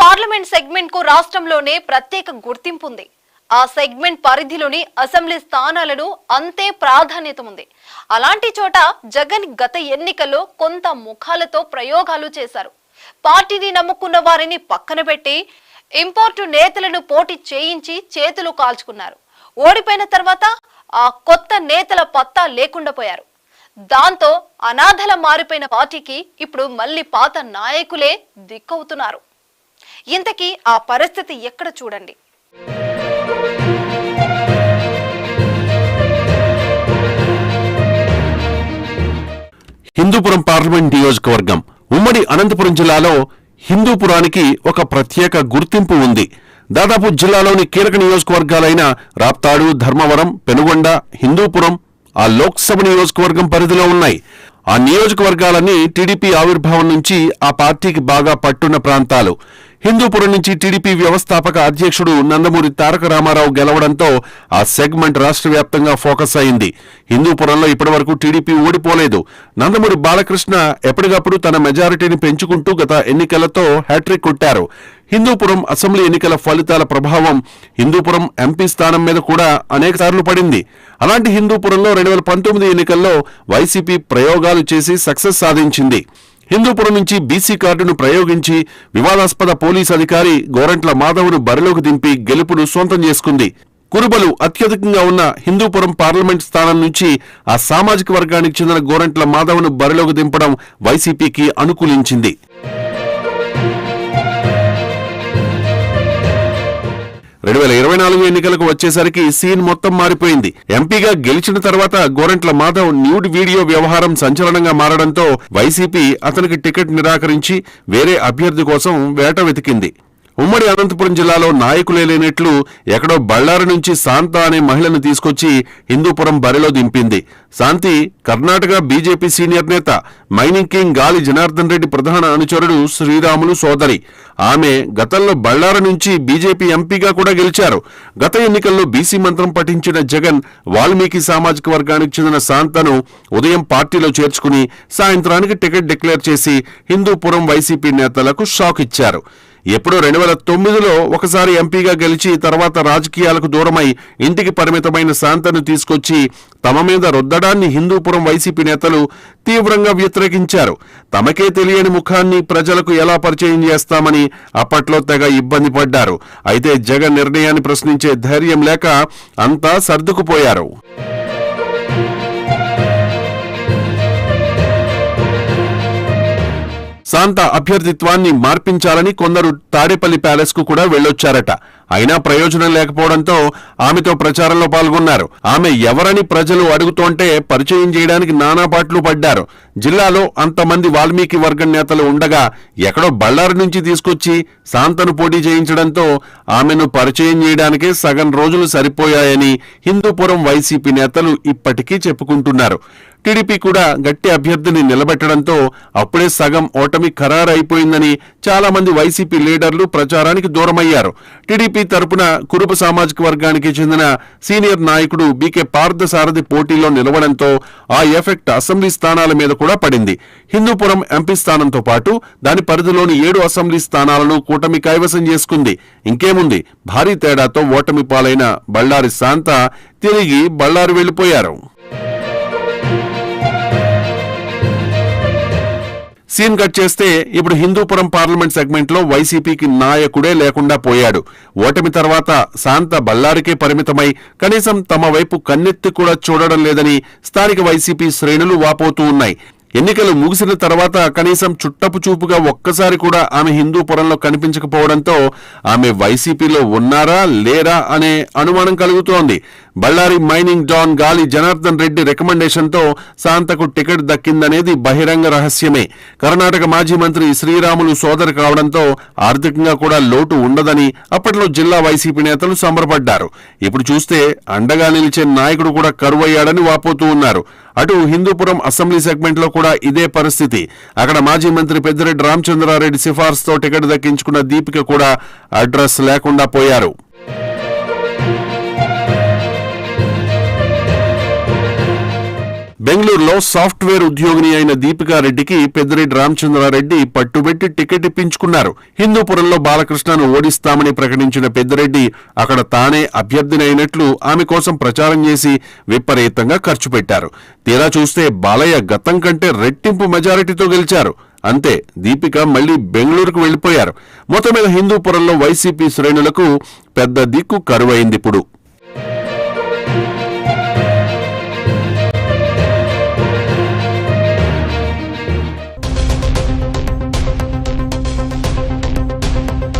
Parliament సెగ్మెంట్కు రాష్ట్రంలోనే ప్రత్యేక గుర్తింపు ఉంది. ఆ సెగ్మెంట్ పరిధిలోని అసెంబ్లీ స్థానాలను అంతే ప్రాధాన్యత ఉంది. అలాంటి చోట జగన్ గత ఎన్నికల్లో కొంత ముఖాలతో ప్రయోగాలు చేశారు. పార్టీని నమ్ముకున్న వారిని పక్కన పెట్టి ఇంపోర్టు నేతలను పోటీ చేయించి చేతులు కాల్చుకున్నారు. ఓడిపోయిన తర్వాత ఆ కొత్త నేతల పత్తా లేకుండా పోయారు. దాంతో అనాథల మారిపోయిన పార్టీకి ఇప్పుడు మళ్ళీ పాత నాయకులే దిక్కవుతున్నారు. ఇంతకీ ఆ పరిస్థితి ఎక్కడ చూడండి? హిందూపురం పార్లమెంట్ నియోజకవర్గం ఉమ్మడి అనంతపురం జిల్లాలో హిందూపురానికి ఒక ప్రత్యేక గుర్తింపు ఉంది. దాదాపు జిల్లాలోని కీలక నియోజకవర్గాలైన రాప్తాడు ధర్మవరం పెనుగొండ హిందూపురం ఆ లోక్సభ నియోజకవర్గం పరిధిలో ఉన్నాయి. ఆ నియోజకవర్గాలన్నీ టీడీపీ ఆవిర్భావం నుంచి ఆ పార్టీకి బాగా పట్టున్న ప్రాంతాలు. హిందూపురం నుంచి టీడీపీ వ్యవస్థాపక అధ్యక్షుడు నందమూరి తారక రామారావు గెలవడంతో ఆ సెగ్మెంట్ రాష్ట్ర వ్యాప్తంగా ఫోకస్ అయింది. హిందూపురంలో ఇప్పటివరకు టీడీపీ ఓడిపోలేదు నందమూరి బాలకృష్ణ ఎప్పటికప్పుడు తన మెజారిటీని పెంచుకుంటూ గత ఎన్నికలతో హ్యాట్రిక్ కొట్టారు. హిందూపురం అసెంబ్లీ ఎన్నికల ఫలితాల ప్రభావం హిందూపురం ఎంపీ స్థానం మీద కూడా అనేక సార్లు పడింది. అలాంటి హిందూపురంలో రెండు వేల పంతొమ్మిది ఎన్నికల్లో వైసీపీ ప్రయోగాలు చేసి సక్సెస్ సాధించింది. హిందూపురం నుంచి బీసీ కార్డును ప్రయోగించి వివాదాస్పద పోలీస్ అధికారి గోరంట్ల మాధవ్ను బరిలోకి దింపి గెలుపును సొంతం చేసుకుంది. కురుబలు అత్యధికంగా ఉన్న హిందూపురం పార్లమెంట్ స్థానం నుంచి ఆ సామాజిక వర్గానికి చెందిన గోరంట్ల మాధవ్ను బరిలోకి దింపడం వైసీపీకి అనుకూలించింది. రెండు వేల ఇరవై నాలుగు ఎన్నికలకు వచ్చేసరికి సీన్ మొత్తం మారిపోయింది. ఎంపీగా గెలిచిన తర్వాత గోరంట్ల మాధవ్ న్యూడ్ వీడియో వ్యవహారం సంచలనంగా మారడంతో వైసీపీ అతనికి టికెట్ నిరాకరించి వేరే అభ్యర్థి కోసం వేట వెతికింది. ఉమ్మడి అనంతపురం జిల్లాలో నాయకులే లేనట్లు ఎక్కడో బళ్ళారి నుంచి శాంత అనే మహిళను తీసుకొచ్చి హిందూపురం బరిలో దింపింది. శాంతి కర్ణాటక బీజేపీ సీనియర్ నేత మైనింగ్ కింగ్ గాలి జనార్దన్ రెడ్డి ప్రధాన అనుచరుడు శ్రీరాములు సోదరి. ఆమె గతంలో బళ్ళారి నుంచి బీజేపీ ఎంపీగా కూడా గెలిచారు. గత ఎన్నికల్లో బీసీ మంత్రం పఠించిన జగన్ వాల్మీకి సామాజిక వర్గానికి చెందిన శాంతను ఉదయం పార్టీలో చేర్చుకుని సాయంత్రానికి టికెట్ డిక్లేర్ చేసి హిందూపురం వైసీపీ నేతలకు షాక్ ఇచ్చారు. ఎప్పుడో రెండు వేల తొమ్మిదిలో ఒకసారి ఎంపీగా గెలిచి తర్వాత రాజకీయాలకు దూరమై ఇంటికి పరిమితమైన శాంతను తీసుకొచ్చి తమ మీద రుద్దడాన్ని హిందూపురం వైసీపీ నేతలు తీవ్రంగా వ్యతిరేకించారు. తమకే తెలియని ముఖాన్ని ప్రజలకు ఎలా పరిచయం చేస్తామని అప్పట్లో తెగ ఇబ్బంది పడ్డారు. అయితే జగన్ నిర్ణయాన్ని ప్రశ్నించే ధైర్యం లేక అంతా సర్దుకుపోయారు. శాంత అభ్యర్థిత్వాన్ని మార్పించాలని కొందరు తాడేపల్లి ప్యాలెస్కు కూడా వెళ్ళొచ్చారట అయినా ప్రయోజనం లేకపోవడంతో ఆమెతో ప్రచారంలో పాల్గొన్నారు. ఆమె ఎవరని ప్రజలు అడుగుతోంటే పరిచయం చేయడానికి నానా పాట్లు పడ్డారు. జిల్లాలో అంతమంది వాల్మీకి వర్గం నేతలు ఉండగా ఎక్కడో బళ్ళారి నుంచి తీసుకొచ్చి శాంతను పోటీ చేయించడంతో ఆమెను పరిచయం చేయడానికే సగం రోజులు సరిపోయాయని హిందూపురం వైసీపీ నేతలు ఇప్పటికీ చెప్పుకుంటున్నారు. టీడీపీ కూడా గట్టి అభ్యర్థిని నిలబెట్టడంతో అప్పుడే సగం ఓటమి ఖరారైపోయిందని చాలా మంది వైసీపీ లీడర్లు ప్రచారానికి దూరమయ్యారు. టీడీపీ తరపున కురుప సామాజిక వర్గానికి చెందిన సీనియర్ నాయకుడు బీకే పార్థసారథి పోటీలో నిలవడంతో ఆ ఎఫెక్ట్ అసెంబ్లీ స్థానాల మీద కూడా పడింది. హిందూపురం ఎంపీ స్థానంతో పాటు దాని పరిధిలోని ఏడు అసెంబ్లీ స్థానాలను కూటమి కైవసం చేసుకుంది. ఇంకేముంది? భారీ తేడాతో ఓటమి పాలైన బళ్ళారి శాంత తిరిగి బళ్ళారి వెళ్ళిపోయారు సీన్ కట్ చేస్తే ఇప్పుడు హిందూపురం పార్లమెంట్ సెగ్మెంట్లో వైసీపీకి నాయకుడే లేకుండా పోయాడు. ఓటమి తర్వాత శాంత బళ్ళారికే పరిమితమై కనీసం తమ వైపు కన్నెత్తి కూడా చూడడం లేదని స్థానిక వైసీపీ శ్రేణులు వాపోతూ ఉన్నాయి. ఎన్నికలు ముగిసిన తర్వాత కనీసం చుట్టపు చూపుగా ఒక్కసారి కూడా ఆమె హిందూపురంలో కనిపించకపోవడంతో ఆమె వైసీపీలో ఉన్నారా లేరా అనే అనుమానం కలుగుతోంది. బళ్ళారి మైనింగ్ డాన్ గాలి జనార్దన్ రెడ్డి రికమెండేషన్తో శాంతకు టికెట్ దక్కిందనేది బహిరంగ రహస్యమే. కర్ణాటక మాజీ మంత్రి శ్రీరాములు సోదరు కావడంతో ఆర్థికంగా కూడా లోటు ఉండదని అప్పట్లో జిల్లా వైసీపీ నేతలు సంబరపడ్డారు. ఇప్పుడు చూస్తే అండగా నిలిచే నాయకుడు కూడా కరువయ్యాడని వాపోతూ ఉన్నారు. అటు హిందూపురం అసెంబ్లీ సెగ్మెంట్లో కూడా ఇదే పరిస్థితి. అక్కడ మాజీ మంత్రి పెద్దిరెడ్డి రామచంద్రారెడ్డి సిఫార్సుతో టికెట్ దక్కించుకున్న దీపిక కూడా అడ్రస్ లేకుండా పోయారు. బెంగళూరులో సాఫ్ట్వేర్ ఉద్యోగిని అయిన దీపికా రెడ్డికి పెద్దిరెడ్డి రామచంద్రారెడ్డి పట్టుబెట్టి టికెట్ ఇప్పించుకున్నారు. హిందూపురంలో బాలకృష్ణను ఓడిస్తామని ప్రకటించిన పెద్దిరెడ్డి అక్కడ తానే అభ్యర్థినైనట్లు ఆమె కోసం ప్రచారం చేసి విపరీతంగా ఖర్చు పెట్టారు. తీరా చూస్తే బాలయ్య గతం కంటే రెట్టింపు మెజారిటీతో గెలిచారు. అంతే దీపిక మళ్ళీ బెంగళూరుకు వెళ్ళిపోయారు మొత్తం మీద హిందూపురంలో వైసీపీ శ్రేణులకు పెద్ద దిక్కు కరువైంది ఇప్పుడు.